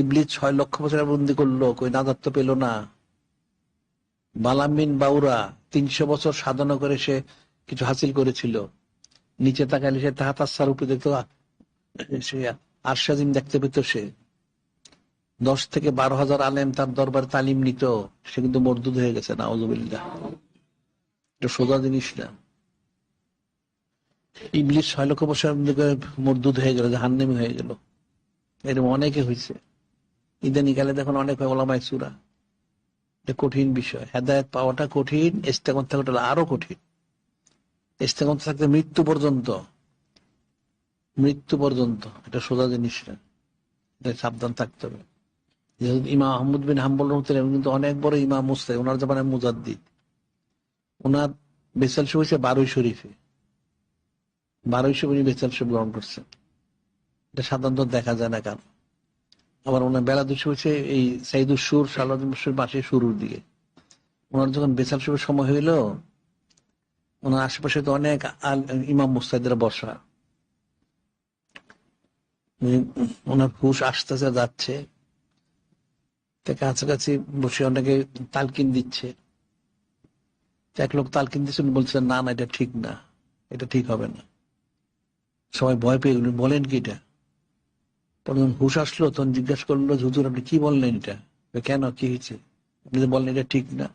ইবলিস ছয় লক্ষ বছরের বন্দি করল, কই নাদাত্ত পেল না। বালামিন বাউরা তিনশো বছর সাধনা করে সে কিছু হাসিল করেছিল। নিচে তাকালে সে তাহা তার উপরে দেখতো সে আরশাজিম দেখতে পেত সে। দশ থেকে বারো হাজার আলেম তার দরবার তালিম নিত, সে কিন্তু মরদুদ হয়ে গেছে না অজুবিল্লা এটা সোজা জিনিস না। ইবলিশ ছয় লক্ষ বছর মরদুদ হয়ে গেল, জাহান্নামি হয়ে গেল। এরকম অনেকে হয়েছে ইদানিকালে দেখুন অনেক ওলামাই সুরা। এটা কঠিন বিষয়। হেদায়ত পাওয়াটা কঠিন ইস্তেকন থাকাটা আরও কঠিন। ইস্তেকন থাকতে মৃত্যু পর্যন্ত মৃত্যু পর্যন্ত এটা সোজা জিনিস এটা সাবধান থাকতে হবে। ইমা আহমদ বিন হাম্বল রহমতুল্লাহ কিন্তু অনেক বড় ইমাম মুস্তাই ওনার জামানায় মুজাদ্দিদ। ওনার বেসাল হচ্ছে বারোই শরীফে। বারোই শরীফ বেসাল গ্রহণ করছেন। এটা সাধারণত দেখা যায় না কেন আবার ওনার বেলা দুশো হচ্ছে এই সাইদুর সুর সালাদিন মাসে শুরুর দিকে। ওনার যখন বেসাল শরীফের সময় হইল, ওনার আশেপাশে তো অনেক আল- ইমাম মুস্তাহিদরা বসা। ওনার হুশ আসতেছে, যাচ্ছে। কাছাকাছি বসে অনেকে তালকিন দিচ্ছে। এক লোক তালকিন দিচ্ছে বলছে, না না, এটা ঠিক না, এটা ঠিক হবে না। সবাই ভয় পেয়ে বলেন কি এটা? যখন হুশ আসলো, তখন জিজ্ঞাসা করল, হুজুর, আপনি কি বললেন এটা? কেন? কি হয়েছে? আপনি তো বললেন এটা ঠিক না।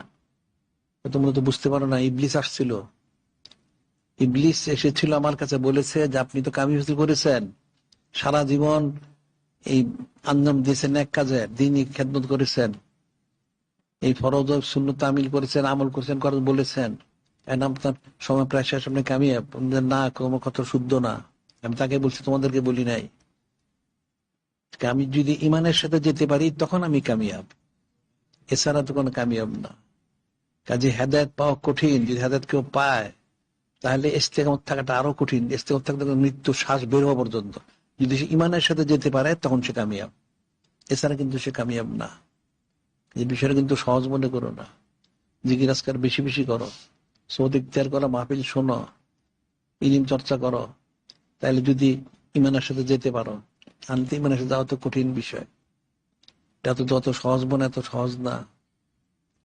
তোমরা তো বুঝতে পারো না, ইবলিস আসছিল। ইবলিস এসেছিল আমার কাছে, বলেছে যে আপনি তো কামি হাসিল করেছেন। সারা জীবন এই আঞ্জাম দিয়েছেন, এক কাজে, দিনই খেদমত করেছেন। এই ফরজ ও শূন্যতা আমিল করেছেন, আমল করেছেন করে বলেছেন। আপনার সময় প্রায় শেষ, আপনি কামিয়ে না কোনো কথা শুদ্ধ না। আমি তাকে বলছি, তোমাদেরকে বলি নাই। আমি যদি ইমানের সাথে যেতে পারি, তখন আমি কামিয়াব। এছাড়া তো কোনো কামিয়াব না। কাজে হেদায়ত পাওয়া কঠিন, যদি হেদায়ত কেউ পায়, তাহলে ইস্তেকামত থাকাটা আরও কঠিন। ইস্তেকামত থাকতে মৃত্যু শ্বাস বের হওয়া পর্যন্ত। যদি সে ইমানের সাথে যেতে পারে, তখন সে কামিয়াব। এছাড়া কিন্তু সে কামিয়াব না। এই বিষয়টা কিন্তু সহজ মনে করো না। জিজ্ঞাসকার বেশি বেশি করো। সৌদ ইখতিয়ার করো, মাহফিল শোনো। ইলিম চর্চা করো। তাহলে যদি ইমানের সাথে যেতে পারো আনতে মানে যাওয়া তো কঠিন বিষয়। এটা তো যত সহজ মনে এত সহজ না।